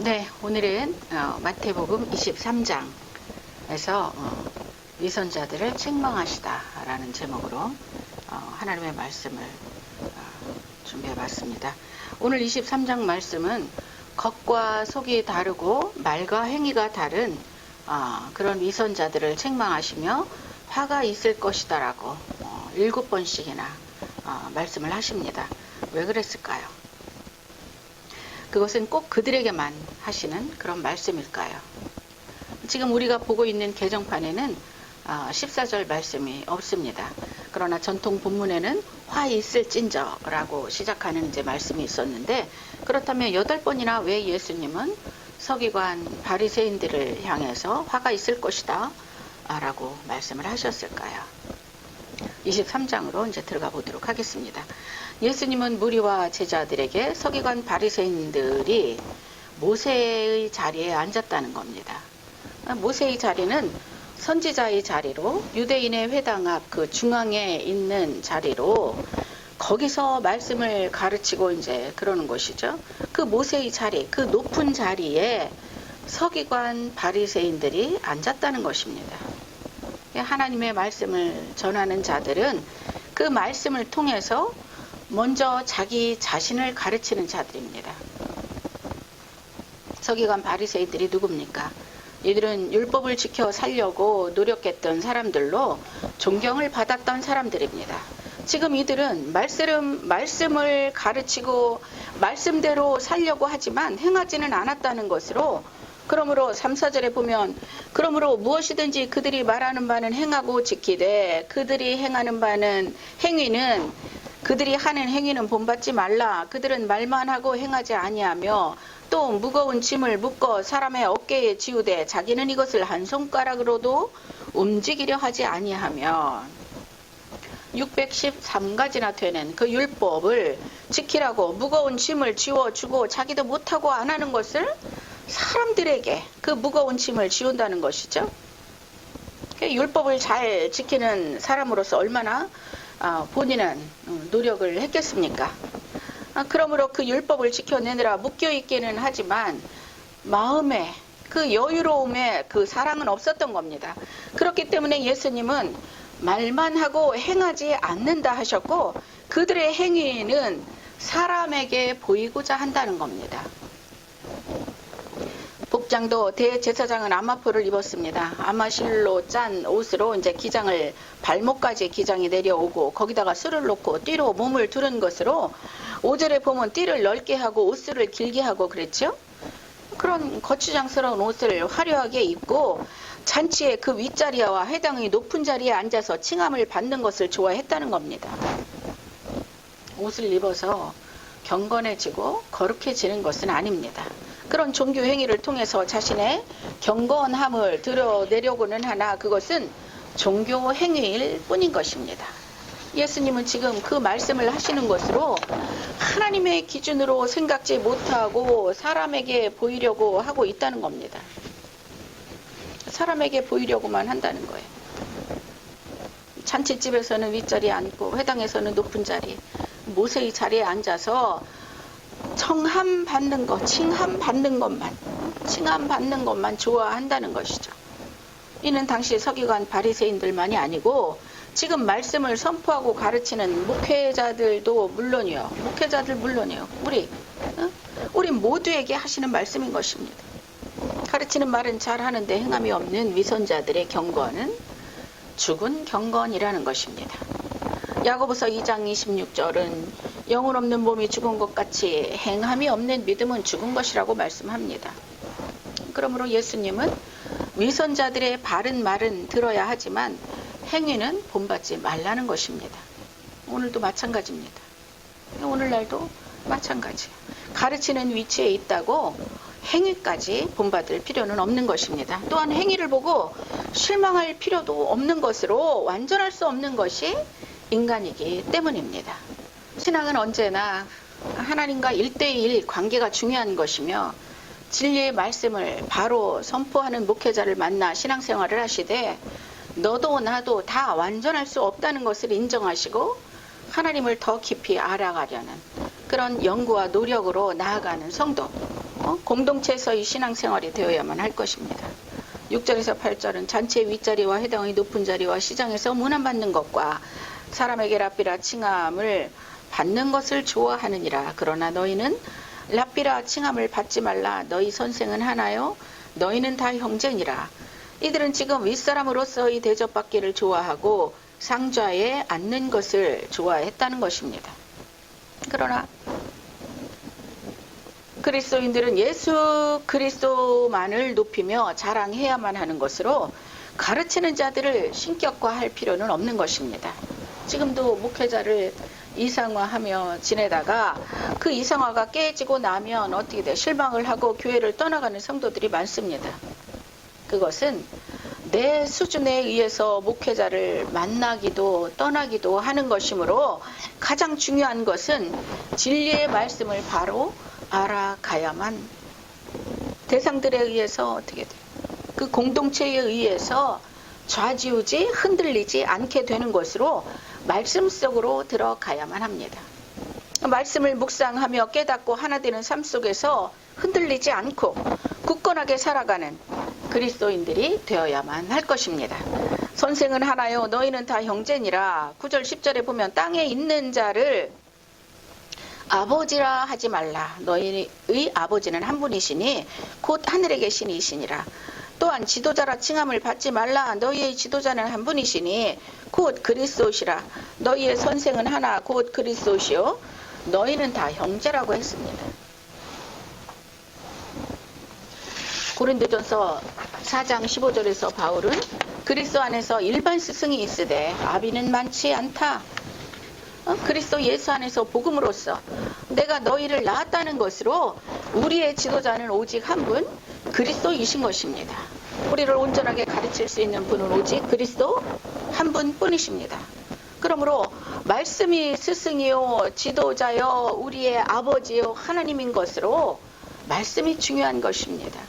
네, 오늘은 어, 마태복음 23장에서 어, 위선자들을 책망하시다라는 제목으로 어, 하나님의 말씀을 어, 준비해봤습니다. 오늘 23장 말씀은 겉과 속이 다르고 말과 행위가 다른 어, 그런 위선자들을 책망하시며 화가 있을 것이다라고 어, 일곱 번씩이나 어, 말씀을 하십니다. 왜 그랬을까요? 그것은 꼭 그들에게만 하시는 그런 말씀일까요? 지금 우리가 보고 있는 개정판에는 14절 말씀이 없습니다. 그러나 전통 본문에는 화 있을진저라고 시작하는 이제 말씀이 있었는데 그렇다면 여덟 번이나 왜 예수님은 서기관 바리새인들을 향해서 화가 있을 것이다 라고 말씀을 하셨을까요? 23장으로 이제 들어가 보도록 하겠습니다. 예수님은 무리와 제자들에게 서기관 바리새인들이 모세의 자리에 앉았다는 겁니다. 모세의 자리는 선지자의 자리로 유대인의 회당 앞 그 중앙에 있는 자리로 거기서 말씀을 가르치고 이제 그러는 것이죠. 그 모세의 자리, 그 높은 자리에 서기관 바리새인들이 앉았다는 것입니다. 하나님의 말씀을 전하는 자들은 그 말씀을 통해서 먼저 자기 자신을 가르치는 자들입니다. 서기관 바리새인들이 누굽니까? 이들은 율법을 지켜 살려고 노력했던 사람들로 존경을 받았던 사람들입니다. 지금 이들은 말씀, 말씀을 가르치고 말씀대로 살려고 하지만 행하지는 않았다는 것으로 그러므로 3, 4절에 보면 그러므로 무엇이든지 그들이 말하는 바는 행하고 지키되 그들이 행하는 바는 행위는 그들이 하는 행위는 본받지 말라 그들은 말만 하고 행하지 아니하며 또 무거운 짐을 묶어 사람의 어깨에 지우되 자기는 이것을 한 손가락으로도 움직이려 하지 아니하며 613가지나 되는 그 율법을 지키라고 무거운 짐을 지워주고 자기도 못하고 안 하는 것을 사람들에게 그 무거운 짐을 지운다는 것이죠. 그 율법을 잘 지키는 사람으로서 얼마나 어, 본인은 어, 노력을 했겠습니까? 아, 그러므로 그 율법을 지켜내느라 묶여 있기는 하지만 마음에 그 여유로움에 그 사랑은 없었던 겁니다. 그렇기 때문에 예수님은 말만 하고 행하지 않는다 하셨고 그들의 행위는 사람에게 보이고자 한다는 겁니다. 복장도 대제사장은 아마포를 입었습니다. 아마실로 짠 옷으로 이제 기장을 발목까지 기장이 내려오고 거기다가 술을 놓고 띠로 몸을 두른 것으로 5절에 보면 띠를 넓게 하고 옷을 길게 하고 그랬죠. 그런 거추장스러운 옷을 화려하게 입고 잔치의 그 윗자리와 해당의 높은 자리에 앉아서 칭함을 받는 것을 좋아했다는 겁니다. 옷을 입어서 경건해지고 거룩해지는 것은 아닙니다. 그런 종교 행위를 통해서 자신의 경건함을 드러내려고는 하나 그것은 종교 행위일 뿐인 것입니다. 예수님은 지금 그 말씀을 하시는 것으로 하나님의 기준으로 생각지 못하고 사람에게 보이려고 하고 있다는 겁니다. 사람에게 보이려고만 한다는 거예요. 잔치집에서는 윗자리에 앉고 회당에서는 높은 자리, 모세의 자리에 앉아서 청함 받는 것, 칭함 받는 것만, 칭함 받는 것만 좋아한다는 것이죠. 이는 당시 서기관 바리새인들만이 아니고 지금 말씀을 선포하고 가르치는 목회자들도 물론이요. 목회자들 물론이요. 우리 어? 우리 모두에게 하시는 말씀인 것입니다. 가르치는 말은 잘 하는데 행함이 없는 위선자들의 경건은 죽은 경건이라는 것입니다. 야고보서 2장 26절은 영혼 없는 몸이 죽은 것 같이 행함이 없는 믿음은 죽은 것이라고 말씀합니다. 그러므로 예수님은 위선자들의 바른 말은 들어야 하지만 행위는 본받지 말라는 것입니다. 오늘도 마찬가지입니다. 오늘날도 마찬가지. 가르치는 위치에 있다고 행위까지 본받을 필요는 없는 것입니다. 또한 행위를 보고 실망할 필요도 없는 것으로 완전할 수 없는 것이 인간이기 때문입니다. 신앙은 언제나 하나님과 일대일 관계가 중요한 것이며 진리의 말씀을 바로 선포하는 목회자를 만나 신앙생활을 하시되 너도 나도 다 완전할 수 없다는 것을 인정하시고 하나님을 더 깊이 알아가려는 그런 연구와 노력으로 나아가는 성도 어? 공동체에서의 신앙생활이 되어야만 할 것입니다. 6절에서 8절은 잔치 윗자리와 해당의 높은 자리와 시장에서 문안받는 것과 사람에게 랍비라 칭함을 받는 것을 좋아하느니라. 그러나 너희는 랍비라 칭함을 받지 말라. 너희 선생은 하나요? 너희는 다 형제니라. 이들은 지금 윗사람으로서의 대접받기를 좋아하고 상좌에 앉는 것을 좋아했다는 것입니다. 그러나 그리스도인들은 예수 그리스도만을 높이며 자랑해야만 하는 것으로 가르치는 자들을 신격화할 필요는 없는 것입니다. 지금도 목회자를 이상화하며 지내다가 그 이상화가 깨지고 나면 어떻게 돼? 실망을 하고 교회를 떠나가는 성도들이 많습니다. 그것은 내 수준에 의해서 목회자를 만나기도 떠나기도 하는 것이므로 가장 중요한 것은 진리의 말씀을 바로 알아가야만 대상들에 의해서 어떻게 돼? 그 공동체에 의해서 좌지우지 흔들리지 않게 되는 것으로 말씀 속으로 들어가야만 합니다. 말씀을 묵상하며 깨닫고 하나 되는 삶 속에서 흔들리지 않고 굳건하게 살아가는 그리스도인들이 되어야만 할 것입니다. 선생은 하나요 너희는 다 형제니라 9절 10절에 보면 땅에 있는 자를 아버지라 하지 말라 너희의 아버지는 한 분이시니 곧 하늘에 계신 이시니라 또한 지도자라 칭함을 받지 말라 너희의 지도자는 한 분이시니 곧 그리스도시라 너희의 선생은 하나 곧 그리스도시요 너희는 다 형제라고 했습니다. 고린도전서 4장 15절에서 바울은 그리스도 안에서 일반 스승이 있으되 아비는 많지 않다. 어? 그리스도 예수 안에서 복음으로써 내가 너희를 낳았다는 것으로 우리의 지도자는 오직 한 분 그리스도이신 것입니다. 우리를 온전하게 가르칠 수 있는 분은 오직 그리스도 한 분뿐이십니다. 그러므로 말씀이 스승이요 지도자요 우리의 아버지요 하나님인 것으로 말씀이 중요한 것입니다.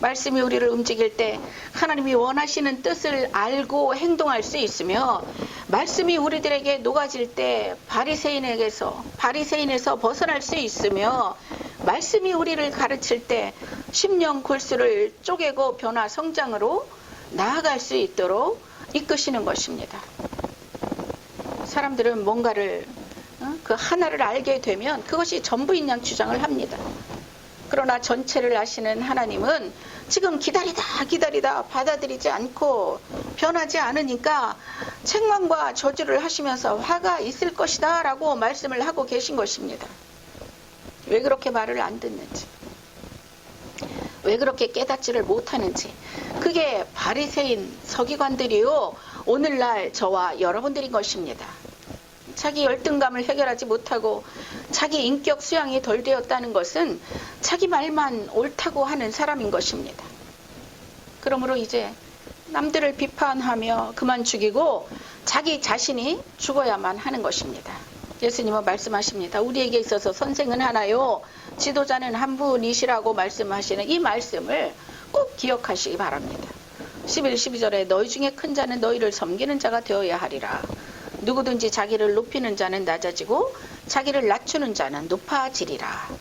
말씀이 우리를 움직일 때 하나님이 원하시는 뜻을 알고 행동할 수 있으며 말씀이 우리들에게 녹아질 때 바리새인에게서 바리새인에서 벗어날 수 있으며 말씀이 우리를 가르칠 때 심령 골수를 쪼개고 변화 성장으로 나아갈 수 있도록 이끄시는 것입니다. 사람들은 뭔가를 어? 그 하나를 알게 되면 그것이 전부인 양 주장을 합니다. 그러나 전체를 아시는 하나님은 지금 기다리다 기다리다 받아들이지 않고 변하지 않으니까 책망과 저주를 하시면서 화가 있을 것이다 라고 말씀을 하고 계신 것입니다. 왜 그렇게 말을 안 듣는지 왜 그렇게 깨닫지를 못하는지 그게 바리새인 서기관들이요 오늘날 저와 여러분들인 것입니다. 자기 열등감을 해결하지 못하고 자기 인격 수양이 덜 되었다는 것은 자기 말만 옳다고 하는 사람인 것입니다. 그러므로 이제 남들을 비판하며 그만 죽이고 자기 자신이 죽어야만 하는 것입니다. 예수님은 말씀하십니다. 우리에게 있어서 선생은 하나요, 지도자는 한 분이시라고 말씀하시는 이 말씀을 꼭 기억하시기 바랍니다. 11, 12절에 너희 중에 큰 자는 너희를 섬기는 자가 되어야 하리라. 누구든지 자기를 높이는 자는 낮아지고 자기를 낮추는 자는 높아지리라.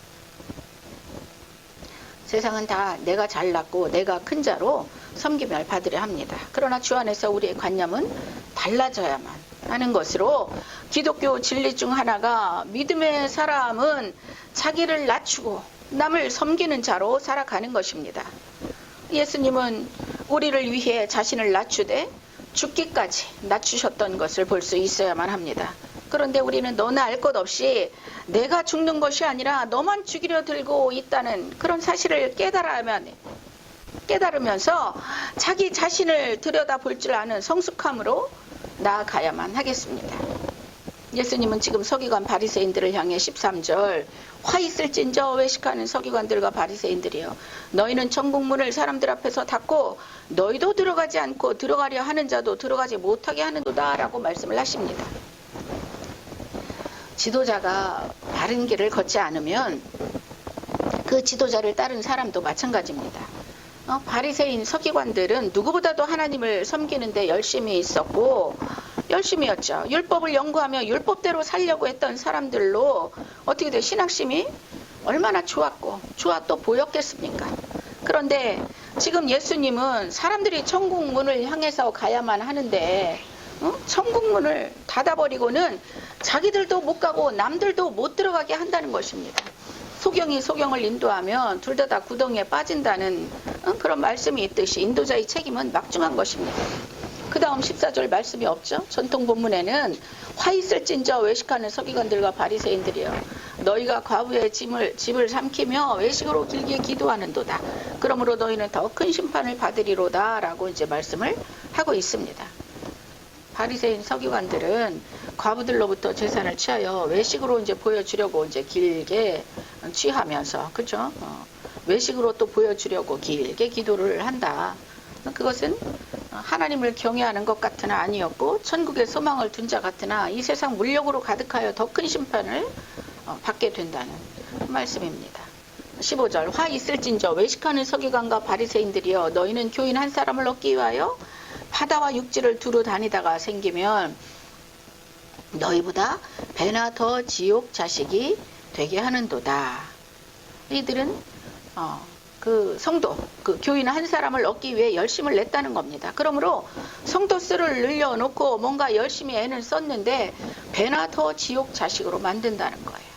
세상은 다 내가 잘났고 내가 큰 자로 섬김을 받으려 합니다. 그러나 주 안에서 우리의 관념은 달라져야만 하는 것으로 기독교 진리 중 하나가 믿음의 사람은 자기를 낮추고 남을 섬기는 자로 살아가는 것입니다. 예수님은 우리를 위해 자신을 낮추되 죽기까지 낮추셨던 것을 볼 수 있어야만 합니다. 그런데 우리는 너나 알 것 없이 내가 죽는 것이 아니라 너만 죽이려 들고 있다는 그런 사실을 깨달아야만 깨달으면서 자기 자신을 들여다 볼 줄 아는 성숙함으로 나아가야만 하겠습니다. 예수님은 지금 서기관 바리새인들을 향해 13절 화 있을진저 외식하는 서기관들과 바리새인들이여 너희는 천국문을 사람들 앞에서 닫고 너희도 들어가지 않고 들어가려 하는 자도 들어가지 못하게 하는도다라고 말씀을 하십니다. 지도자가 바른 길을 걷지 않으면 그 지도자를 따른 사람도 마찬가지입니다. 어, 바리새인 서기관들은 누구보다도 하나님을 섬기는데 열심히 있었고 열심히였죠. 율법을 연구하며 율법대로 살려고 했던 사람들로 어떻게 돼 신학심이 얼마나 좋았고 좋아 또 보였겠습니까? 그런데 지금 예수님은 사람들이 천국 문을 향해서 가야만 하는데 어? 천국 문을 닫아버리고는 자기들도 못 가고 남들도 못 들어가게 한다는 것입니다. 소경이 소경을 인도하면 둘 다 다 구덩이에 빠진다는 어? 그런 말씀이 있듯이 인도자의 책임은 막중한 것입니다. 그 다음 14절 말씀이 없죠. 전통 본문에는 화 있을진저 외식하는 서기관들과 바리새인들이여 너희가 과부의 짐을 집을 삼키며 외식으로 길게 기도하는도다. 그러므로 너희는 더 큰 심판을 받으리로다라고 이제 말씀을 하고 있습니다. 바리새인 서기관들은 과부들로부터 재산을 취하여 외식으로 이제 보여주려고 이제 길게 취하면서 그죠? 어, 외식으로 또 보여주려고 길게 기도를 한다. 그것은 하나님을 경외하는 것 같으나 아니었고 천국의 소망을 둔 자 같으나 이 세상 물력으로 가득하여 더 큰 심판을 어, 받게 된다는 말씀입니다. 15절 화 있을진저 외식하는 서기관과 바리새인들이여 너희는 교인 한 사람을 얻기 위하여 바다와 육지를 두루 다니다가 생기면 너희보다 배나 더 지옥 자식이 되게 하는도다. 이들은 어, 그 성도, 그 교인 한 사람을 얻기 위해 열심을 냈다는 겁니다. 그러므로 성도 수를 늘려놓고 뭔가 열심히 애는 썼는데 배나 더 지옥 자식으로 만든다는 거예요.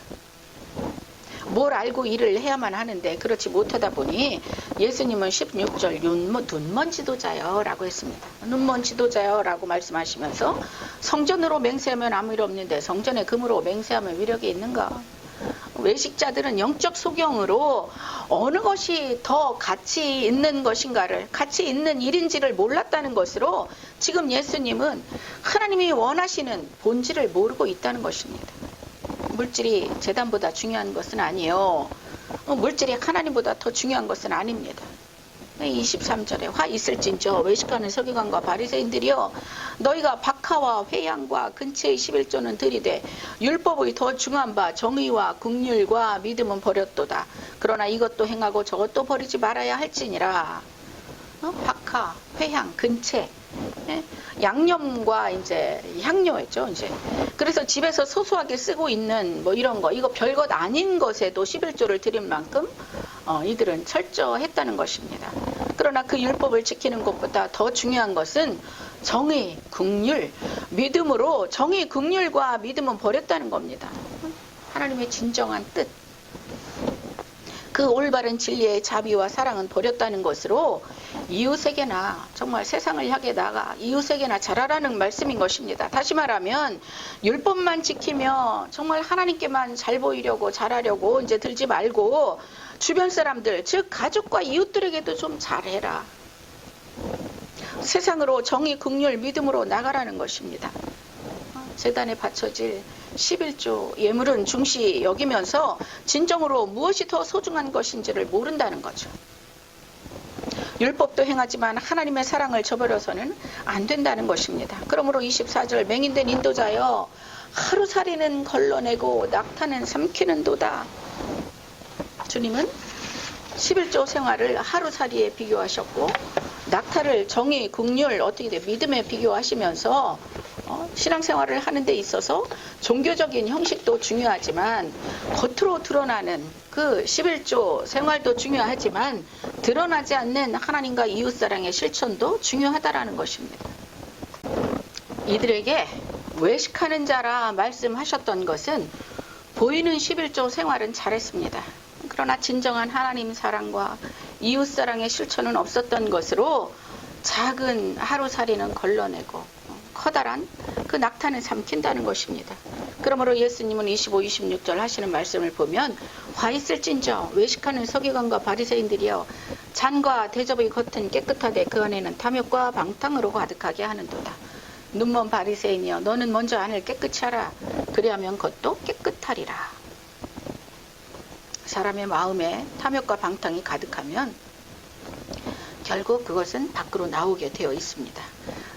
뭘 알고 일을 해야만 하는데 그렇지 못하다 보니 예수님은 16절 눈먼, 눈먼 지도자요 라고 했습니다. 눈먼 지도자요 라고 말씀하시면서 성전으로 맹세하면 아무 일 없는데 성전의 금으로 맹세하면 위력이 있는가? 외식자들은 영적 소경으로 어느 것이 더 가치 있는 것인가를 가치 있는 일인지를 몰랐다는 것으로 지금 예수님은 하나님이 원하시는 본질을 모르고 있다는 것입니다. 물질이 재단보다 중요한 것은 아니요. 어, 물질이 하나님보다 더 중요한 것은 아닙니다. 23절에 화 있을진저 외식하는 서기관과 바리새인들이여 너희가 박하와 회양과 근처의 11조는 들이되 율법의 더 중한 바 정의와 국률과 믿음은 버렸도다. 그러나 이것도 행하고 저것도 버리지 말아야 할지니라. 어? 박하, 회향, 근체, 예? 양념과 이제 향료였죠. 이제 그래서 집에서 소소하게 쓰고 있는 뭐 이런 거 이거 별것 아닌 것에도 11조를 드린 만큼 어, 이들은 철저했다는 것입니다. 그러나 그 율법을 지키는 것보다 더 중요한 것은 정의, 국률, 믿음으로 정의, 국률과 믿음은 버렸다는 겁니다. 하나님의 진정한 뜻. 그 올바른 진리의 자비와 사랑은 버렸다는 것으로 이웃에게나 정말 세상을 향해 나가 이웃에게나 잘하라는 말씀인 것입니다. 다시 말하면 율법만 지키며 정말 하나님께만 잘 보이려고 잘하려고 이제 들지 말고 주변 사람들 즉 가족과 이웃들에게도 좀 잘해라. 세상으로 정의, 극률, 믿음으로 나가라는 것입니다. 재단에 바쳐질 11조 예물은 중시 여기면서 진정으로 무엇이 더 소중한 것인지를 모른다는 거죠. 율법도 행하지만 하나님의 사랑을 저버려서는 안 된다는 것입니다. 그러므로 24절 맹인된 인도자여 하루살이는 걸러내고 낙타는 삼키는 도다. 주님은 11조 생활을 하루살이에 비교하셨고 낙타를 정의, 국률, 어떻게 돼 믿음에 비교하시면서 어, 신앙생활을 하는 데 있어서 종교적인 형식도 중요하지만 겉으로 드러나는 그 11조 생활도 중요하지만 드러나지 않는 하나님과 이웃사랑의 실천도 중요하다라는 것입니다. 이들에게 외식하는 자라 말씀하셨던 것은 보이는 11조 생활은 잘했습니다. 그러나 진정한 하나님 사랑과 이웃 사랑의 실천은 없었던 것으로 작은 하루살이는 걸러내고 커다란 그 낙타는 삼킨다는 것입니다. 그러므로 예수님은 25, 26절 하시는 말씀을 보면 화 있을진저 외식하는 서기관과 바리새인들이여 잔과 대접의 겉은 깨끗하되 그 안에는 탐욕과 방탕으로 가득하게 하는도다. 눈먼 바리새인이여 너는 먼저 안을 깨끗이 하라. 그리하면 겉도 깨끗하리라. 사람의 마음에 탐욕과 방탕이 가득하면 결국 그것은 밖으로 나오게 되어 있습니다.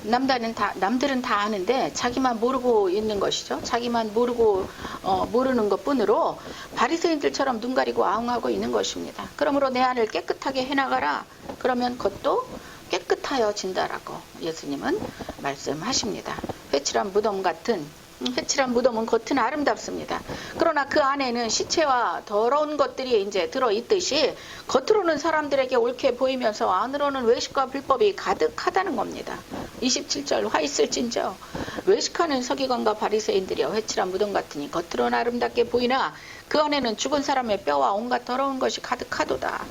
남들은 다 남들은 다 아는데 자기만 모르고 있는 것이죠. 자기만 모르고 어, 모르는 것뿐으로 바리새인들처럼 눈 가리고 아웅하고 있는 것입니다. 그러므로 내 안을 깨끗하게 해나가라. 그러면 그것도 깨끗하여진다라고 예수님은 말씀하십니다. 회칠한 무덤 같은 음, 회칠한 무덤은 겉은 아름답습니다. 그러나 그 안에는 시체와 더러운 것들이 이제 들어 있듯이 겉으로는 사람들에게 옳게 보이면서 안으로는 외식과 불법이 가득하다는 겁니다. 27절 화 있을진저 외식하는 서기관과 바리새인들이여 회칠한 무덤 같으니 겉으로는 아름답게 보이나 그 안에는 죽은 사람의 뼈와 온갖 더러운 것이 가득하도다.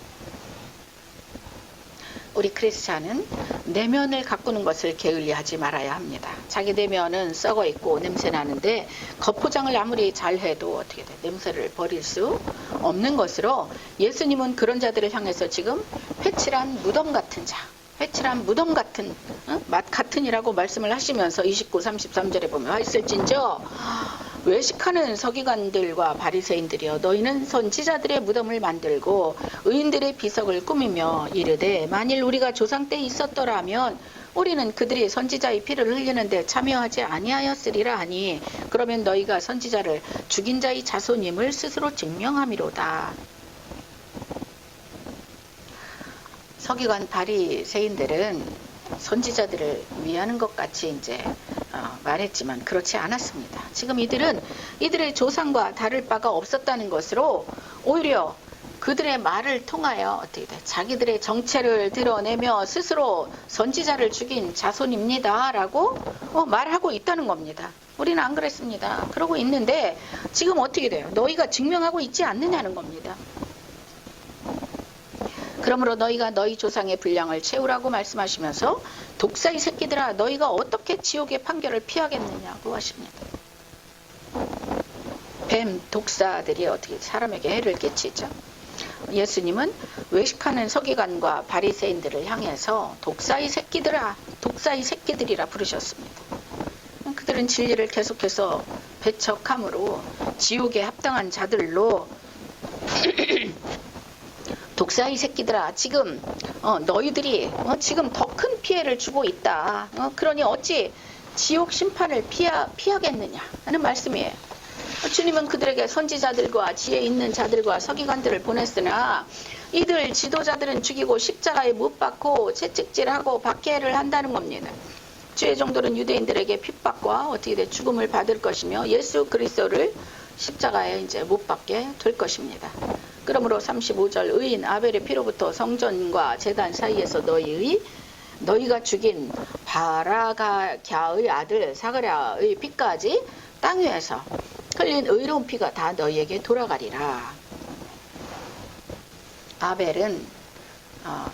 우리 크리스찬은 내면을 가꾸는 것을 게을리하지 말아야 합니다. 자기 내면은 썩어 있고 냄새 나는데 겉포장을 아무리 잘해도 어떻게 돼 냄새를 버릴 수 없는 것으로 예수님은 그런 자들을 향해서 지금 회칠한 무덤 같은 자, 회칠한 무덤 같은 어? 맛 같은이라고 말씀을 하시면서 29, 33절에 보면 와 있을진저 외식하는 서기관들과 바리새인들이여 너희는 선지자들의 무덤을 만들고 의인들의 비석을 꾸미며 이르되 만일 우리가 조상 때 있었더라면 우리는 그들이 선지자의 피를 흘리는데 참여하지 아니하였으리라 하니 그러면 너희가 선지자를 죽인 자의 자손임을 스스로 증명함이로다. 서기관 바리새인들은 선지자들을 위하는 것 같이 이제 어, 말했지만 그렇지 않았습니다. 지금 이들은 이들의 조상과 다를 바가 없었다는 것으로 오히려 그들의 말을 통하여 어떻게 돼? 자기들의 정체를 드러내며 스스로 선지자를 죽인 자손입니다라고 어, 말하고 있다는 겁니다. 우리는 안 그랬습니다. 그러고 있는데 지금 어떻게 돼요? 너희가 증명하고 있지 않느냐는 겁니다. 그러므로 너희가 너희 조상의 분량을 채우라고 말씀하시면서 독사의 새끼들아 너희가 어떻게 지옥의 판결을 피하겠느냐고 하십니다. 뱀 독사들이 어떻게 사람에게 해를 끼치죠. 예수님은 외식하는 서기관과 바리새인들을 향해서 독사의 새끼들아 독사의 새끼들이라 부르셨습니다. 그들은 진리를 계속해서 배척함으로 지옥에 합당한 자들로 독사의 새끼들아 지금 어, 너희들이 어, 지금 더 큰 피해를 주고 있다. 어, 그러니 어찌 지옥 심판을 피하, 피하겠느냐 하는 말씀이에요. 주님은 그들에게 선지자들과 지혜 있는 자들과 서기관들을 보냈으나 이들 지도자들은 죽이고 십자가에 못 박고 채찍질하고 박해를 한다는 겁니다. 주의 정도는 유대인들에게 핍박과 어떻게 돼 죽음을 받을 것이며 예수 그리스도를 십자가에 이제 못 박게 될 것입니다. 그러므로 35절 의인 아벨의 피로부터 성전과 재단 사이에서 너희의 너희가 죽인 바라가갸의 아들 사가랴의 피까지 땅 위에서 흘린 의로운 피가 다 너희에게 돌아가리라. 아벨은 어,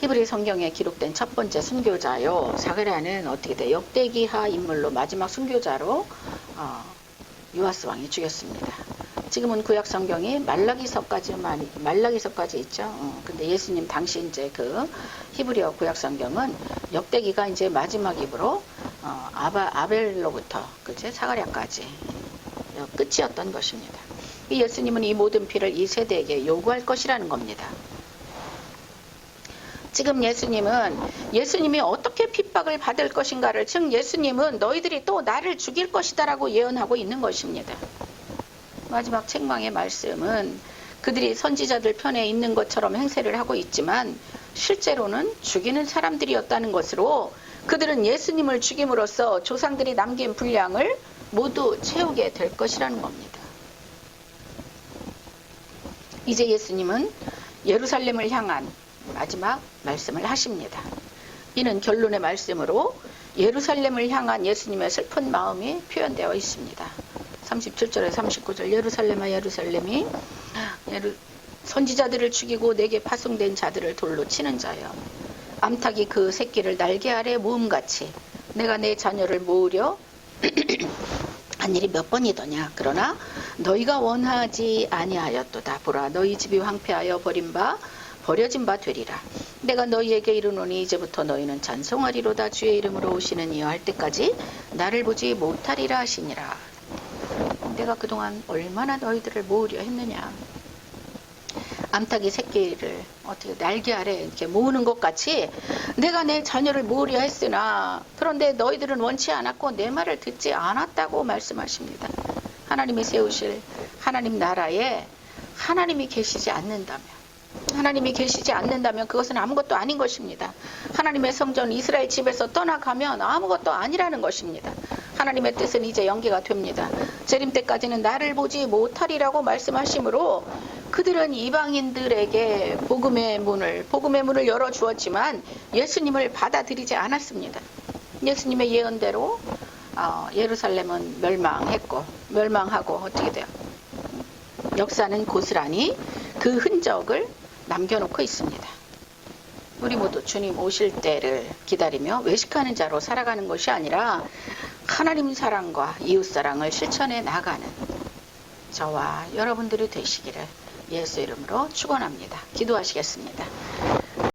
히브리 성경에 기록된 첫 번째 순교자요. 사가랴는 어떻게 돼? 역대기하 인물로 마지막 순교자로 어, 유아스 왕이 죽였습니다. 지금은 구약 성경이 말라기서까지 많이 말라기서까지 있죠. 어, 근데 예수님 당시 이제 그 히브리어 구약 성경은 역대기가 이제 마지막 입으로 어, 아바 아벨로부터 그제 사가랴까지 어, 끝이었던 것입니다. 이 예수님은 이 모든 피를 이 세대에게 요구할 것이라는 겁니다. 지금 예수님은 예수님이 어떻게 핍박을 받을 것인가를 즉 예수님은 너희들이 또 나를 죽일 것이다라고 예언하고 있는 것입니다. 마지막 책망의 말씀은 그들이 선지자들 편에 있는 것처럼 행세를 하고 있지만 실제로는 죽이는 사람들이었다는 것으로 그들은 예수님을 죽임으로써 조상들이 남긴 분량을 모두 채우게 될 것이라는 겁니다. 이제 예수님은 예루살렘을 향한 마지막 말씀을 하십니다. 이는 결론의 말씀으로 예루살렘을 향한 예수님의 슬픈 마음이 표현되어 있습니다. 37절에 39절 예루살렘아 예루살렘이 예루, 선지자들을 죽이고 내게 파송된 자들을 돌로 치는 자여. 암탉이 그 새끼를 날개 아래 모음같이 내가 내 자녀를 모으려 한 일이 몇 번이더냐? 그러나 너희가 원하지 아니하였도다. 보라 너희 집이 황폐하여 버린 바 버려진 바 되리라. 내가 너희에게 이르노니 이제부터 너희는 찬송하리로다. 주의 이름으로 오시는 이여 할 때까지 나를 보지 못하리라 하시니라 내가 그동안 얼마나 너희들을 모으려 했느냐 암탉이 새끼를 어떻게 날개 아래 이렇게 모으는 것 같이 내가 내 자녀를 모으려 했으나 그런데 너희들은 원치 않았고 내 말을 듣지 않았다고 말씀하십니다. 하나님이 세우실 하나님 나라에 하나님이 계시지 않는다면 하나님이 계시지 않는다면 그것은 아무것도 아닌 것입니다. 하나님의 성전 이스라엘 집에서 떠나가면 아무것도 아니라는 것입니다. 하나님의 뜻은 이제 연기가 됩니다. 재림 때까지는 나를 보지 못하리라고 말씀하시므로 그들은 이방인들에게 복음의 문을 복음의 문을 열어 주었지만 예수님을 받아들이지 않았습니다. 예수님의 예언대로 어, 예루살렘은 멸망했고 멸망하고 어떻게 돼요? 역사는 고스란히 그 흔적을 남겨놓고 있습니다. 우리 모두 주님 오실 때를 기다리며 외식하는 자로 살아가는 것이 아니라 하나님 사랑과 이웃 사랑을 실천해 나가는 저와 여러분들이 되시기를 예수 이름으로 축원합니다. 기도하시겠습니다.